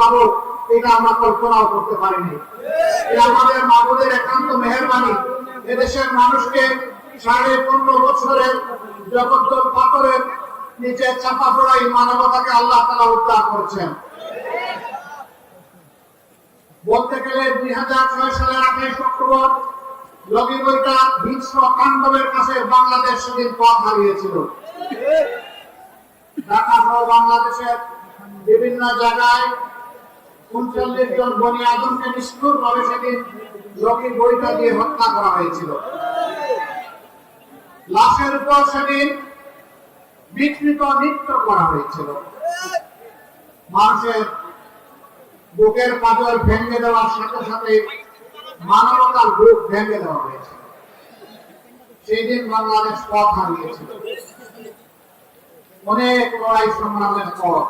পাবো এটা আমরা কল্পনাও করতে পারিনি। আমাদের মাহবুদের একান্ত মেহরবানি। এদেশের মানুষকে সাড়ে পনেরো বছরের জগদ্দল পাথরের নিচে চাপা পড়াই মানবতাকে আল্লাহ তালা উদ্ধার করেছেন। বলতে গেলে দুই হাজার ছয় সালের আঠাইশ অক্টোবর লগি বইটা বিশ্ব তাণ্ডবের কাছে বাংলাদেশ সেদিন পথ হারিয়েছিল। ঢাকা সহ বাংলাদেশের বিভিন্ন জায়গায় উনচল্লিশ জন বনি আদমকে নিষ্ঠুর ভাবে সেদিন লগি বইটা দিয়ে হত্যা করা হয়েছিল। লাশের উপর সেদিন বিকৃত নৃত্য করা হয়েছিল। মানুষের বুকের পাথর ভেঙে দেওয়ার সাথে সাথে মানবতার বুক ভেঙে দেওয়া হয়েছে। সেই দিন বাংলাদেশ পথ হারিয়েছিল। অনেক লড়াই সংগ্রামের পর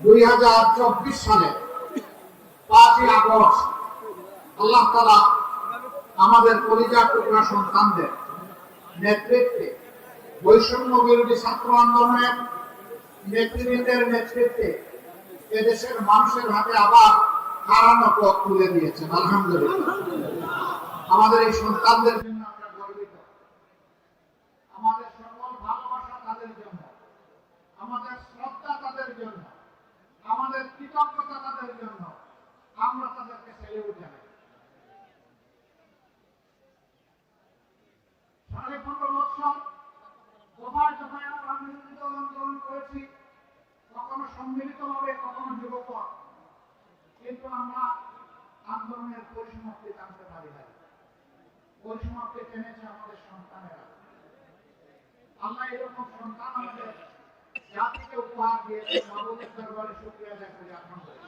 দুই হাজার চব্বিশ সালে পাঁচই আগস্ট আল্লাহ তালা আমাদের পরিচয় টুকরা সন্তানদের নেতৃত্বে বৈষম্য বিরোধী ছাত্র আন্দোলনের নেতৃবৃন্দের নেতৃত্বে এদেশের মানুষের হাতে আবার হারানো পথ তুলে দিয়েছেন, আলহামদুলিল্লাহ। আমাদের এই সন্তানদের জন্য আমরা গর্বিত আমাদের সকল ভালোবাসা তাদের জন্য আমাদের শ্রদ্ধা তাদের জন্য আমাদের তাদের জন্য আমরা তাদেরকে সেলিউট জানাই সাড়ে পনেরো দফায় দফায় আমরা মিলিত আন্দোলন করেছি, কখনো কখনো কিন্তু আমরা আন্দোলনের পরিসমাপ্তি টানতে পারি নাই। পরিসমাপ্তি টেনেছে আমাদের সন্তানেরা। আল্লাহ এরকম সন্তান আমাদের জাতিকে উপহার দিয়েছে। মাহবুবের দরবারে শুক্রিয়া আদায় করি। আলহামদুলিল্লাহ।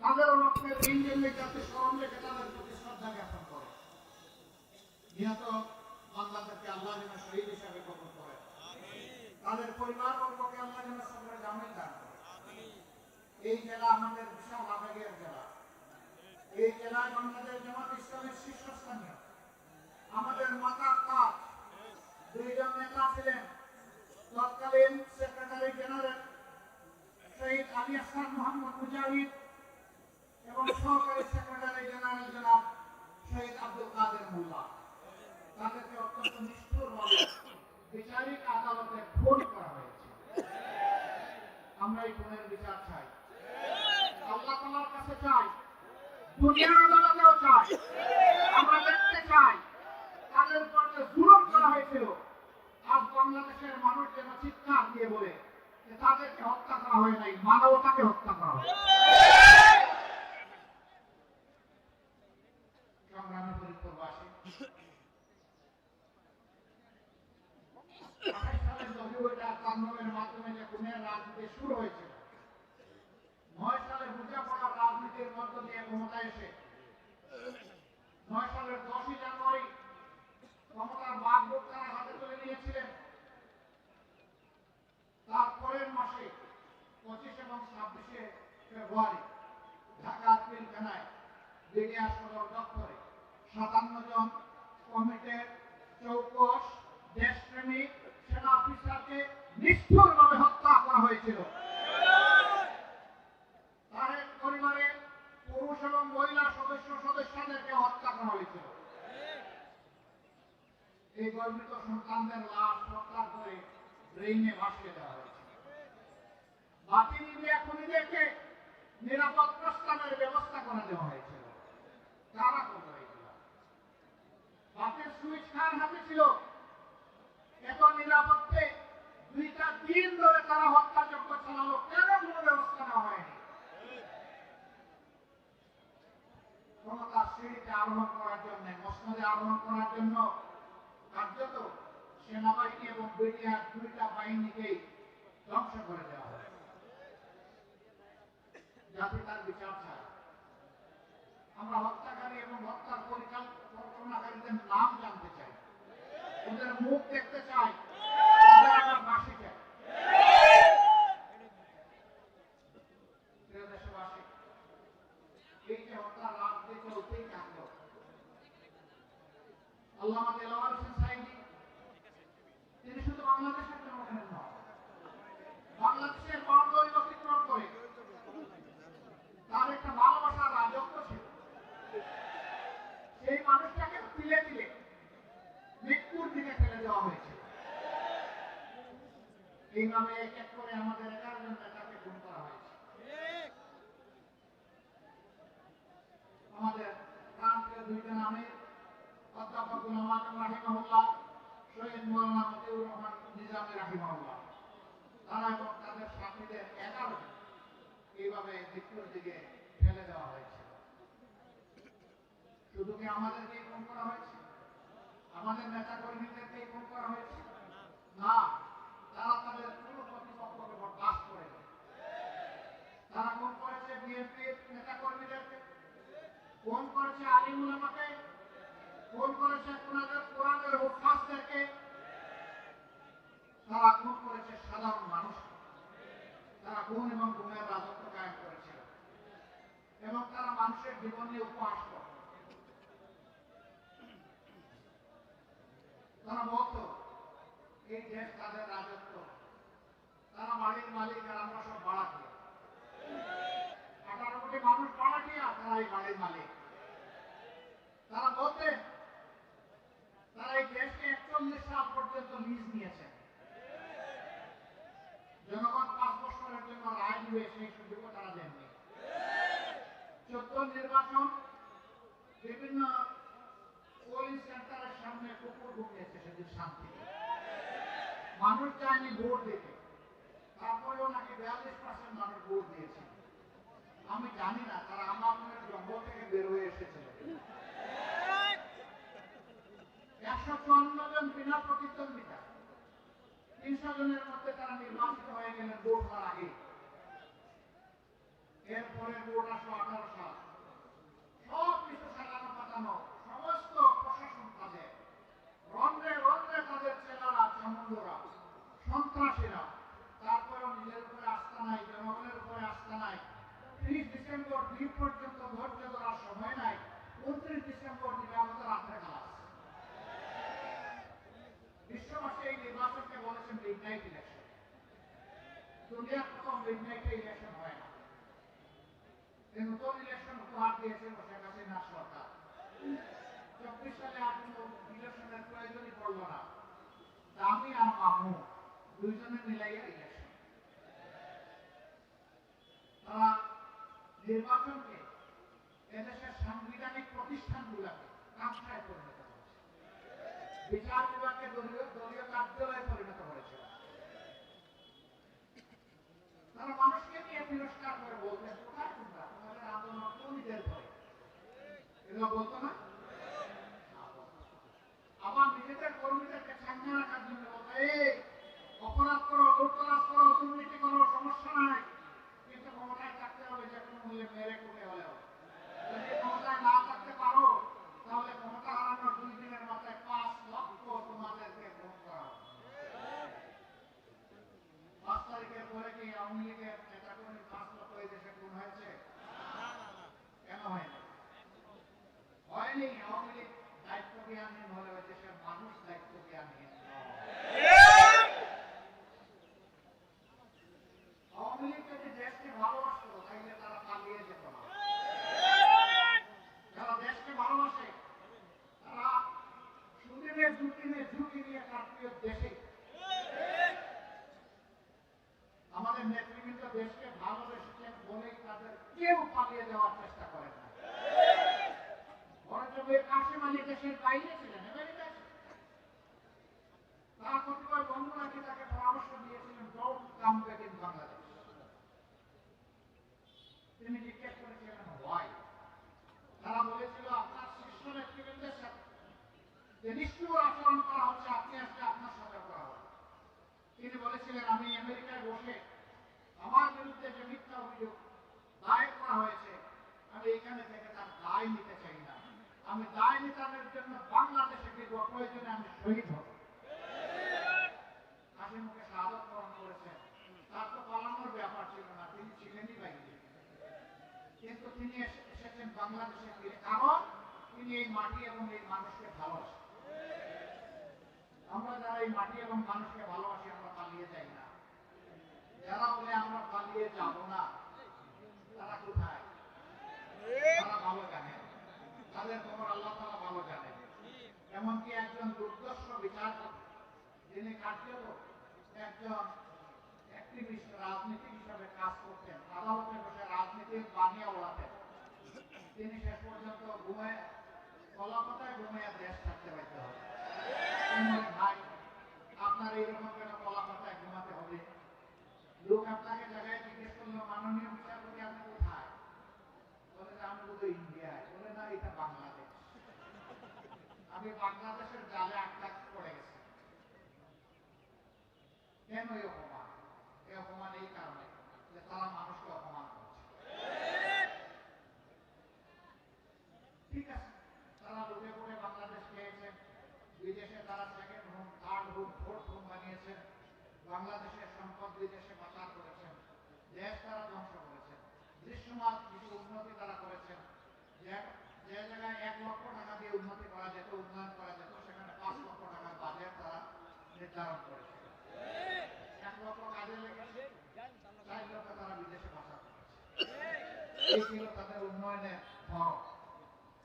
তাদের রক্তের ঋণ যেন এই জাতি স্মরণ রেখে তাদের প্রতি শ্রদ্ধা জ্ঞাপন করে। নিহত বাংলাদেশকে আল্লাহ শহীদ হিসাবে কবর করেন তাদের পরিবার বর্গকে আল্লাহ যেন জামিন দান করে। এই জেলা আমাদের বিশাল আবেগের জেলা। এই জেলায় বাংলাদেশ জামাত ইসলামের শীর্ষস্থানীয়। আমাদের মাতার কাজ দুইজন নেতা ছিলেন। তৎকালীন সেক্রেটারি জেনারেল শহীদ আলী আসান মোহাম্মদ মুজাহিদ এবং সহকারী সেক্রেটারি জেনারেল জনাব শহীদ আব্দুল কাদের মোল্লা তাদেরকে অত্যন্ত নিষ্ঠুরভাবে বিচারিক আদালতে খুন করা হয়েছে আমরা এই খুনের বিচার চাই। আল্লাহ তোমার কাছে চাই। দুনিয়ার আদালতেও চাই। আমরা দেখতে চাই, তাদের উপর যে জুলুম করা হয়েছিল। আজ বাংলাদেশের মানুষ যেন চিৎকার দিয়ে বলে তাদেরকে হত্যা করা হয় নাই, মানবতাকে হত্যা করা হয় যে রাজনীতি শুরু হয়েছিল। নয় সালে রাজনীতির মধ্য দিয়ে এসে, নয় সালের দশই জানুয়ারি ক্ষমতার তারা হাতে তুলে নিয়েছিলেন। মাসে পঁচিশ এবং ছাব্বিশে ফেব্রুয়ারি পিলখানায় বিডিআর সদর দপ্তরে সাতান্ন জন কমিটির চৌকস, দেশপ্রেমিক, সেনা অফিসারকে নিষ্ঠুরভাবে হত্যা করা হয়েছিল তাদের পরিবারের পুরুষ এবং মহিলা সদস্য সদস্যদেরকে হত্যা করা হয়েছিল এই গর্বিত সন্তানদের লাশ হত্যা করে ড্রেইনে ভাসিয়ে দেওয়া হয়েছে। বাকি মিডিয়া খুনিদেরকে নিরাপদ প্রস্থানের ব্যবস্থা করে দেওয়া হয়েছিল। কারা করে হয়েছিল সুইচ কার হাতে ছিল? এত নিরাপত্তে দুইটা দিন ধরে তারা হত্যাযজ্ঞ চালালো, কেন কোনো ব্যবস্থা নেওয়া হয়নি? ক্ষমতার সিঁড়িতে আরোহণ করার জন্য, মসনদে আরোহণ করার জন্য दुनिया टूटा এইভাবে এক করে আমাদের এগারো জন নেতাকে খুন করা হয়েছে। আমাদের প্রান্তীয় দুইটা নামে অধ্যাপক রহমান রাহিমাহুল্লাহ, শহীদ মৌলানা মতিউর রহমান, নিজামী রাহিমাহুল্লাহ। তারা এবং তাদের সাথীদের এগারো এইভাবে মৃত্যুর দিকে ফেলে দেওয়া হয়েছে। শুধু কি আমাদেরকে খুন করা হয়েছে? আমাদের নেতা কর্মীদেরকেই খুন করা হয়েছে? না। ফোন করেছে আলিমুল আমাকে ফোন করেছে কোনাদের কোরআনের অভ্যাসদেরকে। তারা ফোন করেছে সাধারণ মানুষ। তারা কোন Hallelujah. দুইজনে মিলাইয়া ইলেকশন তারা নির্বাচনকে এদেশের সাংবিধানিক প্রতিষ্ঠানগুলোকে কাঠায় পরিণত করেছে। বিচার বিভাগকে দলীয় দলীয় কার্যালয়ে পরিণত করেছে। তারা মানুষকে নিয়ে তিরস্কার করে বলতেন কোথায় তোমরা? তোমাদের আন্দোলন কোন নিজের করে এগুলো বলতো করো লুপ্তরাজ করো দুর্নীতি করো সমস্যা নাই। তিনি জিজ্ঞেস করেছিলেন তারা বলেছিল, আপনার নেতৃবৃন্দের সাথে নিষ্ঠুর আচরণ করা হচ্ছে, আপনি আপনার সাথে করা তিনি বলেছিলেন, আমি আমেরিকায় বসে আমার বিরুদ্ধে যে মিথ্যা অভিযোগ দায়ের করা হয়েছে, আমি এখানে থেকে তার দায় নিতে চাই না। আমি দায় নিতে জন্য বাংলাদেশে কিন্তু প্রয়োজনে আমি শহীদ হব। তিনি এই মাটি এবং এই মানুষকে ভালোবাসেন আমরা যারা এই মাটি এবং মানুষকে ভালোবাসি, আমরা পালিয়ে যাই না। যারা বলে আমরা পালিয়ে যাব না, তারা কোথায়? তারা ভালো জানে। তাদের খবর আল্লাহ তারা ভালো জানে। এমনকি একজন দুর্দর্শ বিচারপতি যিনি কার্যত একজন অ্যাক্টিভিস্ট রাজনীতি হিসাবে কাজ করতেন, আদালতে বসে রাজনীতির বানিয়ে ওড়াতেন তিনি শেষ পর্যন্ত কলাপাতায় ঘুমাইয়া দেশ থাকতে পারতে হবে। ভাই আপনার এইরকম কেন কলাপাতায় ঘুমাতে হবে লোক আপনাকে জায়গায় জিজ্ঞেস করল মাননীয় বিচারপতি আপনি কোথায় বলে যে আমি বোধহয় ইন্ডিয়ায় বলে না এটা বাংলাদেশ আমি বাংলাদেশের জালে আটকা পড়ে গেছি কেন এই অপমান এই অপমান এই কারণে যে তারা মানুষকে অপমান করছে ঠিক আছে তারা লুটে পড়ে বাংলাদেশ খেয়েছেন বিদেশে তারা second home third home fourth home বানিয়েছেন বাংলাদেশের সম্পদ বিদেশে পাচার করেছেন, দেশ তারা ধ্বংস করেছেন, দৃশ্যমান কিছু উন্নতি তারা করেছেন। যে জায়গায় এক লক্ষ টাকা দিয়ে উন্নতি করা যেত, উন্নয়ন করা যেত, সেখানে পাঁচ লক্ষ টাকার বাজেট তারা নির্ধারণ করেছে। এক লক্ষ কাজে লেগেছে চার লক্ষ তারা বিদেশে পাচার করেছে। তাদের উন্নয়নের ধরন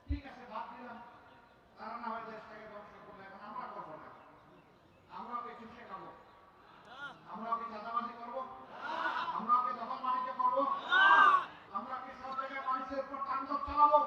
ঠিক আছে দিলাম। তারা না 他们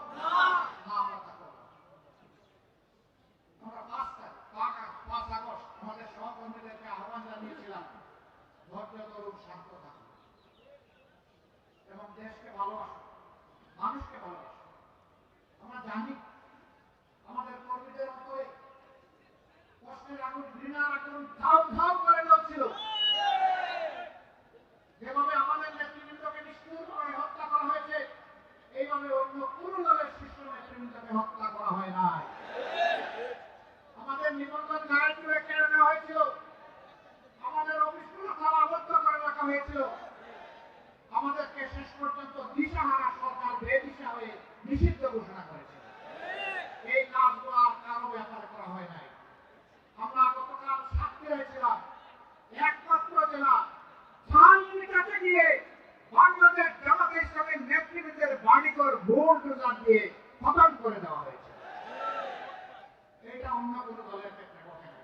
অন্য কোনো দলের ক্ষেত্রে ঘটে না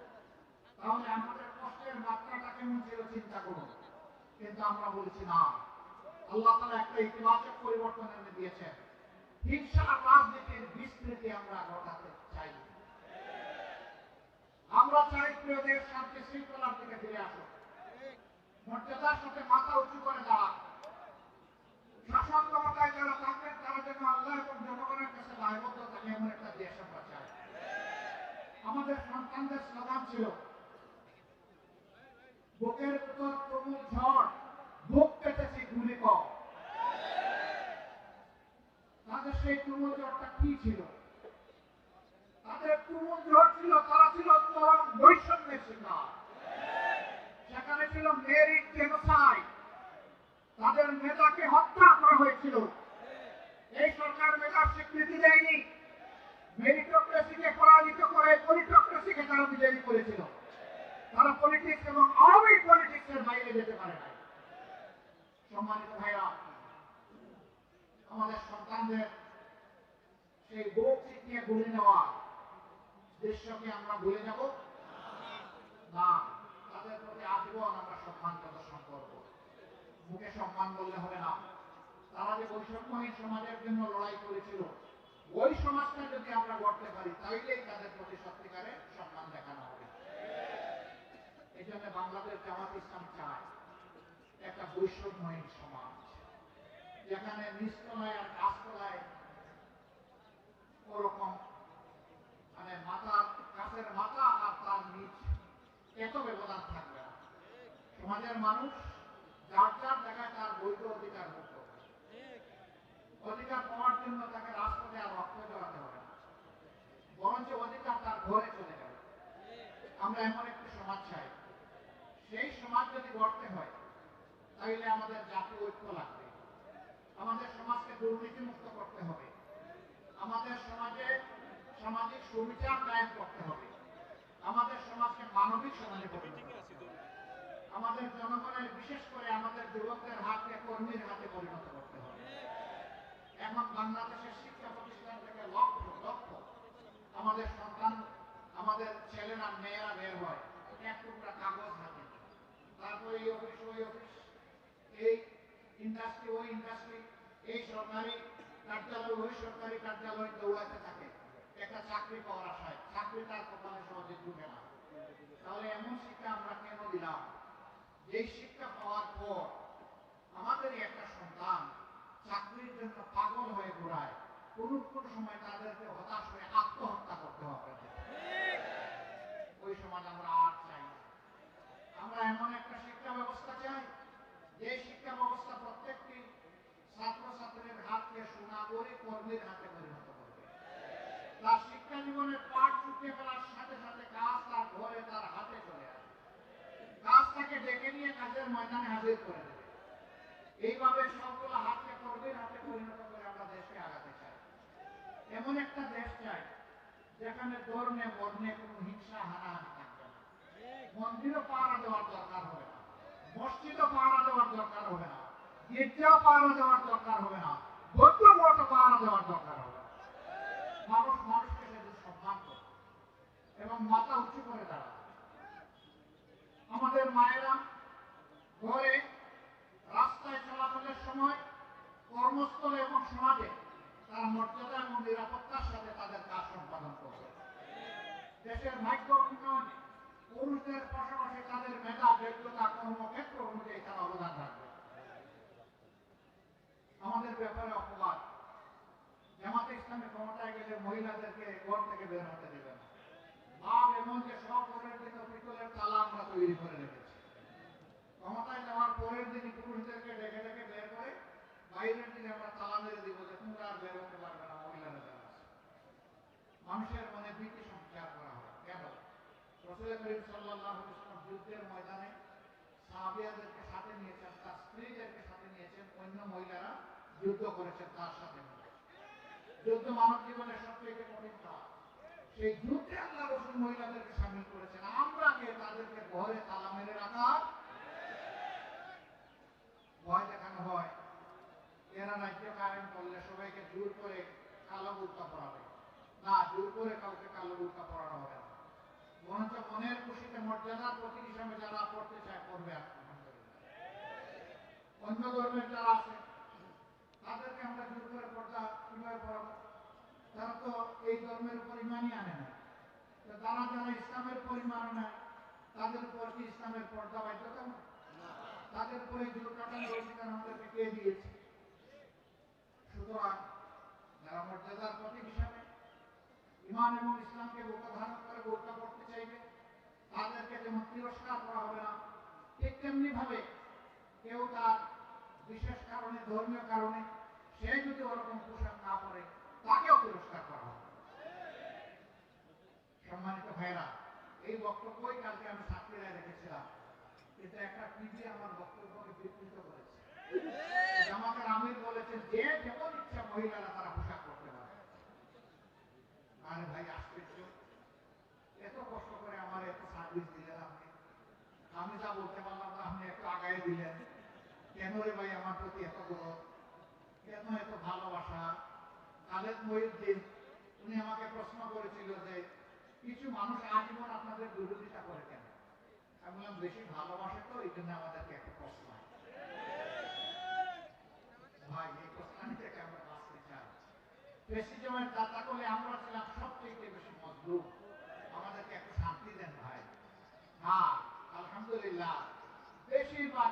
তাহলে আমাদের কষ্টের মাত্রাটা কেমন ছিল চিন্তা করুন। কিন্তু আমরা বলছি না। আল্লাহ তালা একটা ইতিবাচক পরিবর্তন এনে দিয়েছেন। হিংসা রাজনীতির বিস্তৃতি আমরা ঘটাতে চাই। আমরা চাই প্রিয় দেশ শান্তি শৃঙ্খলার দিকে ফিরে আসুন মর্যাদার সাথে মাথা উঁচু করে দাঁড়ান শাসন ক্ষমতায় যারা থাকবেন, তারা যেন আল্লাহ এবং জনগণের কাছে দায়বদ্ধ থাকে এমন একটা আমাদের সন্তানদের স্লোগান ছিল। বুকের ভিতর তুমুল ঝড়, বুক পেতেছি গুলি কম। তাদের সেই তুমুল ঝড়টা কি ছিল? তাদের তুমুল ঝড় ছিল, তারা ছিল চরম বৈষম্যের শিকার। সেখানে ছিল মেরিট জেনোসাইড। তাদের নেতাকে হত্যা করা হয়েছিল। এই সরকার মেধার স্বীকৃতি দেয়নি। আমরা না, তাদের আমরা সম্মান প্রদর্শন করব। মুখে সম্মান বললে হবে না। তারা যে বৈষম্যহীন সমাজের জন্য লড়াই করেছিল ওই সমাজটা যদি আমরা গড়তে পারি তাইলেই তাদের প্রতি সত্যিকারে সম্মান দেখানো হবে। এই জন্য বাংলাদেশ জামাত ইসলাম চায় একটা বৈষম্যহীন সমাজ, যেখানে নিচতলায় আর গাছতলায় ওরকম মানে মাথা গাছের মাথা আর তার নিচ এত ব্যবধান থাকবে না। সমাজের মানুষ যার যার জায়গায় তার বৈধ অধিকার ভোগ করবে অধিকার পাওয়ার জন্য তাকে রাজপথে আর রক্ত জড়াতে হবে না বরঞ্চ অধিকার তার ঘরে চলে যাবে আমরা এমন একটি সমাজ চাই সেই সমাজ যদি গড়তে হয় তাহলে আমাদের জাতীয় ঐক্য লাগবে আমাদের সমাজকে দুর্নীতি মুক্ত করতে হবে আমাদের সমাজে সামাজিক সুবিচার কায়েম করতে হবে আমাদের সমাজকে মানবিক সমাজে পরিণত করতে হবে আমাদের জনগণের বিশেষ করে আমাদের যুবকদের হাতকে কর্মীর হাতে পরিণত করতে হবে এখন বাংলাদেশের শিক্ষা প্রতিষ্ঠান থেকে লক্ষ লক্ষ আমাদের সন্তান আমাদের ছেলেরা মেয়েরা বের হয়। এক টুকরা কাগজ হাতে। এই অফিস ওই অফিস এই ইন্ডাস্ট্রি ওই ইন্ডাস্ট্রি এই সরকারি কার্যালয়, ওই সরকারি কার্যালয় দৌড়াতে থাকে। একটা চাকরি পাওয়ার আশায়। চাকরি তার কপালে সহজে ঢুকে না। তাহলে এমন শিক্ষা আমরা কেন দিলাম? যেই শিক্ষা পাওয়ার পর আমাদেরই একটা সন্তান চাকরির জন্য পাগল হয়ে ঘোরায়। কোন কোন সময় তাদেরকে হতাশ হয়ে আত্মহত্যা করতে হবে ওই সমাজ আমরা আর চাই না। আমরা এমন একটা শিক্ষা ব্যবস্থা চাই, যে শিক্ষা ব্যবস্থা প্রত্যেকটি ছাত্রছাত্রীর হাতকে কর্মীর হাতে পরিণত করবে। তার শিক্ষা জীবনের পাঠ ফেলার সাথে সাথে কাজ তার ঘরে, তার হাতে চলে কাজ তাকে ডেকে নিয়ে কাজের ময়দানে হাজির করে দেবে। এইভাবে সবগুলো হাতকে কর্মীর হাতে পরিণত করে আমরা দেশকে আগাতে চাই। এমন একটা দেশ চাই, যেখানে ধর্মে বর্ণে কোনো হিংসা না মন্দিরও পাহারা দেওয়ার দরকার হবে না। মসজিদও পাহারা দেওয়ার দরকার হবে না। গির্জাও পাহারা দেওয়ার দরকার হবে না। বৌদ্ধ মঠও পাহারা দেওয়ার দরকার হবে মানুষ মানুষকে শুধু সম্মান করবে এবং মাথা উঁচু করে আমাদের মায়েরা ঘরে রাস্তায় চলাচলের সময় কর্মস্থলে এবং সমাজে তারা মর্যাদা এবং নিরাপত্তার সাথে তাদের কাজ সম্পাদন করবে। দেশের ভাগ্য উন্নয়নে পুরুষদের পাশাপাশি তাদের মেধা, যোগ্যতা, কর্মক্ষেত্র অনুযায়ী তারা অবদান রাখবে। আমাদের ব্যাপারে অপবাদ। জামাতে ইসলামে ক্ষমতায় গেলে মহিলাদেরকে ঘর থেকে বের হতে দেবে না। ভাব এমন যে সব ঘরের পিতলের তালা আমরা তৈরি করে রেখেছি। ক্ষমতায় যাওয়ার পরের দিনই পুরুষদেরকে ডেকে ডেকে বের করে বাইরের দিনে আমরা তালা মেরে দিব যে তোমরা আর বের হতে পারবে না, মহিলারা মানুষের মনে ভীতি সঞ্চার করা হয় কেন রসুল করিম সাল্লাহ যুদ্ধের ময়দানে সাহাবিয়াদেরকে সাথে নিয়েছেন, তার স্ত্রীদেরকে সাথে নিয়েছেন, অন্য মহিলারা যুদ্ধ করেছেন তার সাথে। যুদ্ধ মানব জীবনের সেই যুদ্ধে আল্লাহ রসুল মহিলাদেরকে সামিল করেছেন। আমরা কে? তাদেরকে ঘরে তালা মেরে রাখা। ভয় দেখানো হয়। এরা রাজ্য কায়েম করলে সবাইকে জোর করে কালো বুর্কা পড়াবে না, জোর করে কাউকে কালো বুর্কা পড়ানো হবে খুশিতে প্রতীক হিসাবে যারা পড়তে চায় অন্য ধর্মের যারা আছে, তাদেরকে আমরা জোর করে কীভাবে তারা তো এই ধর্মের উপর ইমানই আনে না। তারা যারা ইসলামের পরিমাণ নেয়, তাদের উপর কি ইসলামের পর্দা তাদের উপরে জোর আমাদেরকে কে দিয়েছে? সুতরাং যারা মর্যাদার প্রতীক হিসাবে, ইমান এবং ইসলামকে বোকা ধারণ করে বোরকা করতে চাইবে তিরস্কার করা হবে না। ঠিক কেউ তার বিশেষ কারণে, ধর্মীয় কারণে সে যদি ওরকম পোশাক না পরে, তাকেও তিরস্কার করা হবে। সম্মানিত ভাইরা এই বক্তব্যই কালকে আমি রেখেছিলাম। কিন্তু একটা টিভি আমার বক্তব্যকে বিকৃত করেছে। জামাতের আমির বলেছেন, যে যেমন ইচ্ছা মহিলারা তারা পোশাক করতে পারে আরে ভাই আশ্চর্য এত কষ্ট করে আমার এত সার্ভিস দিলেন আপনি আমি যা বলতে পারলাম না আপনি একটু আগায় দিলেন কেন ভাই, আমার প্রতি এত গরম কেন এত ভালোবাসা? খালেদ মহিউদ্দিন, উনি আমাকে প্রশ্ন করেছিল যে, কিছু মানুষ আজীবন আপনাদের বিরোধিতা করে কেন? আমি বললাম, বেশি ভালোবাসে তো, এই জন্য আমাদেরকে একটা প্রশ্ন ভাই, এই প্রশ্ন থেকে আমরা বাঁচতে চাই। প্রেসিডেন্টের দাতা করলে আমরা ছিলাম সবচেয়ে বেশি মজবুত। আমাদেরকে একটু শান্তি দেন ভাই। হ্যাঁ আলহামদুলিল্লাহ, বেশিরভাগ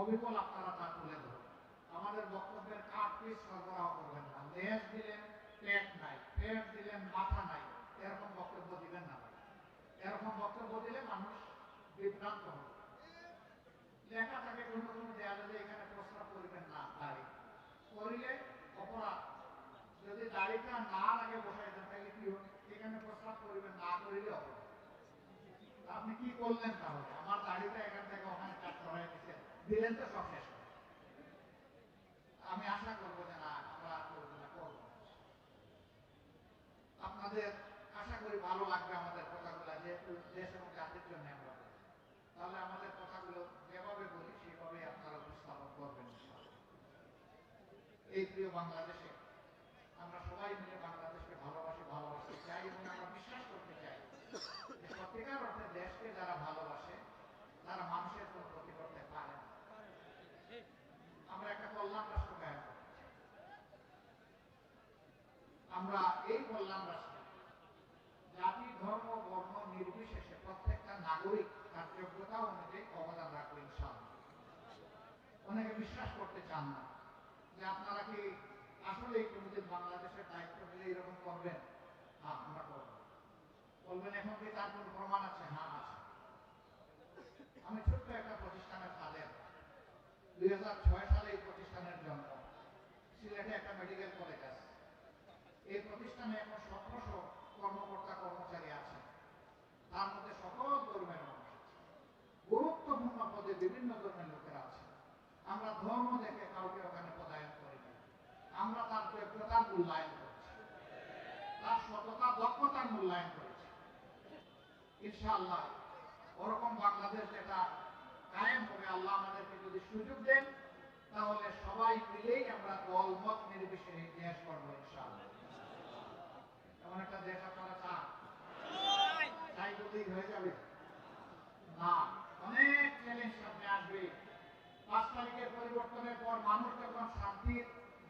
অবিকল আপনারা তা তুলে ধরুন। আমাদের বক্তব্যের কাঠ পিস সরবরাহ করবেন না? লেজ দিলেন, পেট নাই। পেট দিলেন, মাথা নাই। এরকম বক্তব্য দিবেন না। এরকম বক্তব্য দিলে মানুষ বিভ্রান্ত হবে। লেখা থাকে কোনো কোনো দেয়ালে যে এখানে প্রস্তাব করবেন না দাড়ি করিলে অপরাধ। যদি দাড়িটা না লাগে বসাই দেন, তাহলে কি হবে? এখানে প্রস্তাব করবেন না করিলে অপরাধ আপনি কি করলেন তাহলে? আমার দাড়িটা এখান থেকে ওখানে কাট করাই দিচ্ছেন দিলেন সব শেষ। আমি আশা করব যে না, আমরা আর করব। আপনাদের আশা করি ভালো লাগবে আমাদের কথাগুলো যেহেতু দেশ এবং জাতির জন্য আমরা তাহলে আমাদের কথাগুলো যেভাবে বলি সেভাবে আপনারা উপস্থাপন করবেন এই প্রিয় বাংলাদেশে আমরা সবাই মিলে বাংলাদেশকে ভালোবাসি ভালোবাসতে চাই এবং আমরা বিশ্বাস করতে চাই যে সত্যিকার অর্থে দেশকে যারা ভালোবাসে তারা মানুষের কোনো ক্ষতি করতে পারে না আমরা একটা কল্যাণ রাষ্ট্র কায়েম করতে চাই। আমরা এই রাষ্ট্রে জাতি ধর্ম, বর্ণ, নির্বিশেষে প্রত্যেকটা নাগরিক তার যোগ্যতা অনুযায়ী অবদান রাখবে ইনশাআল্লাহ। অনেকে বিশ্বাস করতে চান না যে আপনারা কি আসলে কোনোদিন বাংলাদেশের দায়িত্ব নিলে এরকম করবেন? হ্যাঁ আমরা করব বলবেন, এখন কি তার কোনো প্রমাণ আছে? হ্যাঁ আছে। আমি ছোট্ট একটা প্রতিষ্ঠানের কাজের, দুই হাজার এই প্রতিষ্ঠানের জন্ম সিলেটে একটা মেডিকেল কলেজ আছে এই প্রতিষ্ঠানে এখন সতেরোশো কর্মকর্তা কর্মচারী আছে। তার মধ্যে সকল ধর্মের মানুষ গুরুত্বপূর্ণ পদে বিভিন্ন ধর্মের লোকেরা আছে। আমরা ধর্ম দেখে কাউকে ওখানে পদায়ন করি আমরা তার যোগ্যতার মূল্যায়ন করছি। তার সততা, দক্ষতার মূল্যায়ন করেছি। ইনশাআল্লাহ ওরকম বাংলাদেশ যেটা কায়েম হবে, আল্লাহ আমাদেরকে যদি সুযোগ দেন, তাহলে সবাই মিলেই আমরা দল মত নির্বিশেষে দেশ করব ইনশাআল্লাহ এমন একটা দেশ আপনারা চান চাই বললেই হয়ে যাবে না অনেক চ্যালেঞ্জ সামনে আসবে পাঁচ তারিখের পরিবর্তনের পর মানুষ যখন শান্তির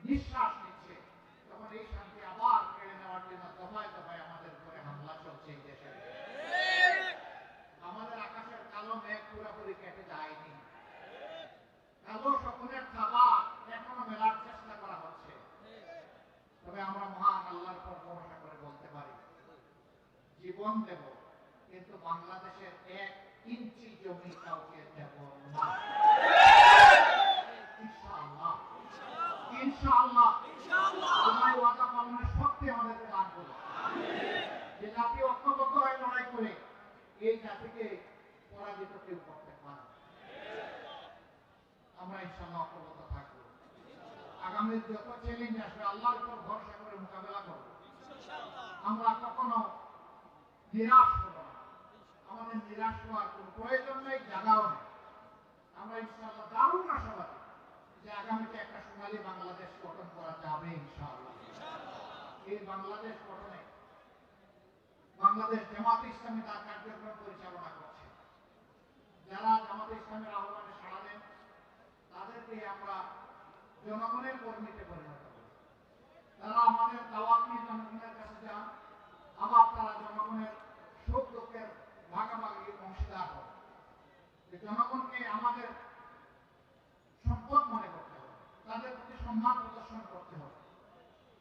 নিঃশ্বাস নিচ্ছে তখন এই শান্তি আবার কেড়ে নেওয়ার জন্য দফায় দফায় আমাদের উপরে হামলা চলছে এই দেশে আমাদের আকাশের কালো মেঘ পুরোপুরি কেটে যায়নি কালো স্বপ্নের খাবার এখনও মেলার চেষ্টা করা হচ্ছে তবে আমরা মহান আল্লাহর উপর ভরসা করে বলতে পারি জীবন দেব কিন্তু বাংলাদেশের এক ইঞ্চি জমি কাউকে দেব না ইনশাআল্লাহ ইনশাআল্লাহ আল্লাহ ওয়াদা পালনের শক্তি আমাদেরকে দান করুন যে জাতি ঐক্যবদ্ধ হয়ে লড়াই করে এই জাতিকে পরাজিত কেউ করতে পারে না। আমরা ইনশাআল্লাহ ঐক্যবদ্ধ থাকব আগামী যত চ্যালেঞ্জ আসবে আল্লাহর উপর ভরসা করে মোকাবেলা করব আমরা কখনো নিরাশ হব না। আমাদের নিরাশ হওয়ার কোনো প্রয়োজন নেই জায়গাও নেই। আমরা ইনশাআল্লাহ দারুণ আশাবাদী যে আগামীতে একটা সোনালী বাংলাদেশ গঠন করা যাবে ইনশাআল্লাহ। এই বাংলাদেশ গঠনে বাংলাদেশ জামাতে ইসলামী তার কার্যক্রম পরিচালনা করছে। যারা জামাতে ইসলামের আহ্বানে সাড়া দেন, তাদেরকে আমরা জনগণের কর্মীতে পরিণত তারা আমাদের দাওয়াত জনগণের কাছে যান আবার তারা জনগণের সুখ দুঃখের ভাগাভাগি অংশীদার হয় জনগণকে আমাদের সম্পদ মনে করতে হবে, তাদের প্রতি সম্মান প্রদর্শন করতে হবে।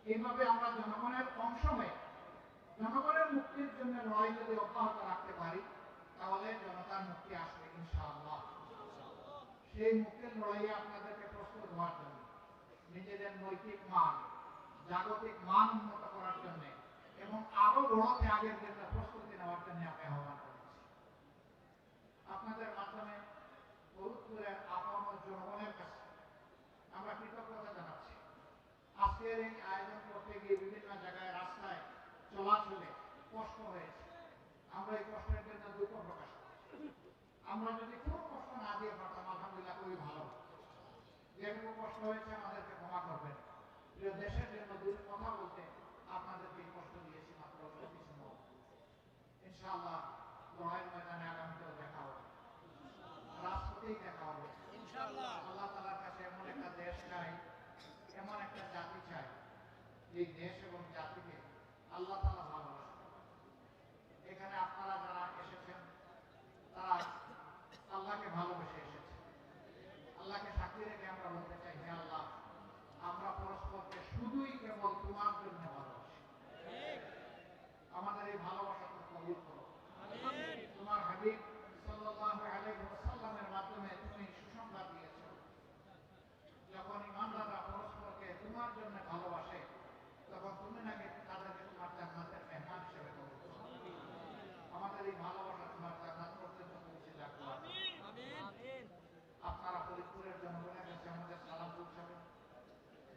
এইভাবে আমরা জনগণের অংশ হয়ে, জনগণের মুক্তির জন্য লড়াই যদি অব্যাহত রাখতে পারি, তাহলে জনতার মুক্তি আসবে ইনশাআল্লাহ। সেই মুক্তির লড়াইয়ে আপনাদেরকে প্রস্তুত হওয়ার জন্য। নিজেদের নৈতিক মান, জাগতিক মান উন্নত করার জন্য এবং আরও বড় ত্যাগের জন্য প্রস্তুতি নেওয়ার জন্য আমি আহ্বান করেছি আপনাদের মাধ্যমে ফরিদপুরের আপন জনগণের কাছে আমরা কৃতজ্ঞতা জানাচ্ছি। আজকের এই আয়োজন করতে গিয়ে বিভিন্ন জায়গায় রাস্তায় চলাচলে কষ্ট হয়েছে। আমরা এই কষ্টের জন্য দুঃখ প্রকাশ করছি। আমরা যদি কোনো কষ্ট না দিয়ে পারতাম, আলহামদুলিল্লাহ খুবই ভালো। যেটুকু কষ্ট হয়েছে আমাদেরকে ক্ষমা করবেন প্রিয় দেশের জন্য দুই কথা বলতে আপনাদেরকে এই কষ্ট দিয়েছি মাত্র অল্প কিছু নয়। ইনশাআল্লাহ লড়াইয়ের ময়দানে আগামীতেও দেখা হবে রাষ্ট্রতেই দেখা হবে আল্লাহ তালার কাছে এমন একটা দেশ চাই এমন একটা জাতি চাই এই দেশ এবং জাতিকে আল্লাহ তালা ভালোবাসে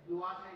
দোয়া চাই